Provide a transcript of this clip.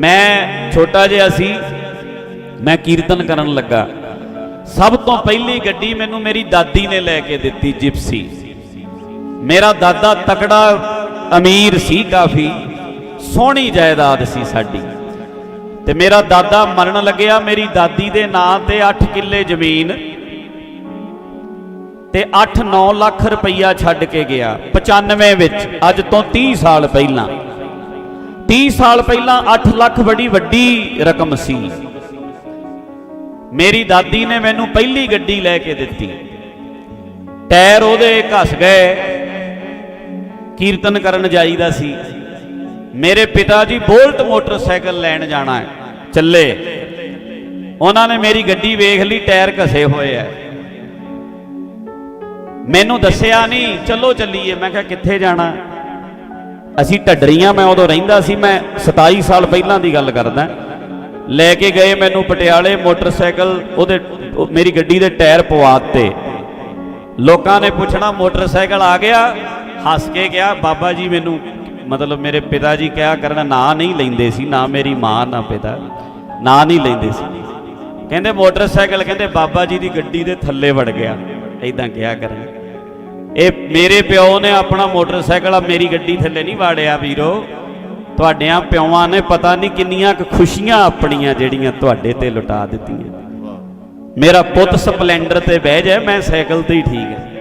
ਮੈਂ ਛੋਟਾ ਜਿਹਾ ਸੀ, ਮੈਂ ਕੀਰਤਨ ਕਰਨ ਲੱਗਾ। ਸਭ ਤੋਂ ਪਹਿਲੀ ਗੱਡੀ ਮੈਨੂੰ ਮੇਰੀ ਦਾਦੀ ਨੇ ਲੈ ਕੇ ਦਿੱਤੀ, ਜਿਪਸੀ। ਮੇਰਾ ਦਾਦਾ ਤਕੜਾ ਅਮੀਰ ਸੀ ਕਾਫੀ, ਸੋਹਣੀ ਜਾਇਦਾਦ ਸੀ ਸਾਡੀ। ਤੇ ਮੇਰਾ ਦਾਦਾ ਮਰਨ ਲੱਗਿਆ, ਮੇਰੀ ਦਾਦੀ ਦੇ ਨਾਂ ਤੇ 8 ਕਿੱਲੇ ਜ਼ਮੀਨ ਤੇ 8-9 ਲੱਖ ਰੁਪਈਆ ਛੱਡ ਕੇ ਗਿਆ 95 ਵਿੱਚ, ਅੱਜ ਤੋਂ 30 ਸਾਲ ਪਹਿਲਾਂ। 30 ਸਾਲ ਪਹਿਲਾਂ 8 ਲੱਖ ਬੜੀ ਵੱਡੀ ਰਕਮ ਸੀ। ਮੇਰੀ ਦਾਦੀ ਨੇ ਮੈਨੂੰ ਪਹਿਲੀ ਗੱਡੀ ਲੈ ਕੇ ਦਿੱਤੀ। ਟਾਇਰ ਉਹਦੇ ਘਸ ਗਏ। ਕੀਰਤਨ ਕਰਨ ਜਾਈਦਾ ਸੀ। ਮੇਰੇ ਪਿਤਾ ਜੀ ਬੋਲਟ ਮੋਟਰਸਾਈਕਲ ਲੈਣ ਜਾਣਾ ਹੈ। ਚੱਲੇ। ਉਹਨਾਂ ਨੇ ਮੇਰੀ ਗੱਡੀ ਵੇਖ ਲਈ, ਟਾਇਰ ਘਸੇ ਹੋਏ ਐ ਮੈਨੂੰ ਦੱਸਿਆ ਨਹੀਂ, ਚਲੋ ਚੱਲੀਏ। ਮੈਂ ਕਿਹਾ, ਕਿੱਥੇ ਜਾਣਾ? ਅਸੀਂ ਢੱਡਰੀਆਂ, ਮੈਂ ਉਦੋਂ ਰਹਿੰਦਾ ਸੀ, ਮੈਂ 27 ਸਾਲ ਪਹਿਲਾਂ ਦੀ ਗੱਲ ਕਰਦਾ। ਲੈ ਕੇ ਗਏ ਮੈਨੂੰ ਪਟਿਆਲੇ ਮੋਟਰਸਾਈਕਲ, ਉਹਦੇ ਮੇਰੀ ਗੱਡੀ ਦੇ ਟਾਇਰ ਪਵਾਤੇ ਲੋਕਾਂ ਨੇ ਪੁੱਛਣਾ, ਮੋਟਰਸਾਈਕਲ ਆ ਗਿਆ? ਹੱਸ ਕੇ ਗਿਆ, ਬਾਬਾ ਜੀ ਮੈਨੂੰ, ਮਤਲਬ ਮੇਰੇ ਪਿਤਾ ਜੀ ਕਿਹਾ ਕਰਨ, ਨਾਂ ਨਹੀਂ ਲੈਂਦੇ ਸੀ, ਨਾ ਮੇਰੀ ਮਾਂ, ਨਾ ਪਿਤਾ, ਨਾਂ ਨਹੀਂ ਲੈਂਦੇ ਸੀ। ਕਹਿੰਦੇ ਮੋਟਰਸਾਈਕਲ, ਕਹਿੰਦੇ ਬਾਬਾ ਜੀ ਦੀ ਗੱਡੀ ਦੇ ਥੱਲੇ ਵੜ ਗਿਆ ਐਦਾਂ ਕਿਹਾ ਕਰਨ। ਇਹ ਮੇਰੇ ਪਿਓ ਨੇ ਆਪਣਾ ਮੋਟਰਸਾਈਕਲ ਆ, ਮੇਰੀ ਗੱਡੀ ਥੱਲੇ ਨਹੀਂ ਵਾੜਿਆ ਵੀਰੋ। ਤੁਹਾਡਿਆਂ ਪਿਓਾਂ ਨੇ ਪਤਾ ਨਹੀਂ ਕਿੰਨੀਆਂ ਕੁ ਖੁਸ਼ੀਆਂ ਆਪਣੀਆਂ ਜਿਹੜੀਆਂ ਤੁਹਾਡੇ ਤੇ ਲੁਟਾ ਦਿੱਤੀਆਂ। ਮੇਰਾ ਪੁੱਤ ਸਪਲੈਂਡਰ ਤੇ ਬਹਿ ਜਾਏ, ਮੈਂ ਸਾਈਕਲ ਤੇ ਹੀ ਠੀਕ ਹੈ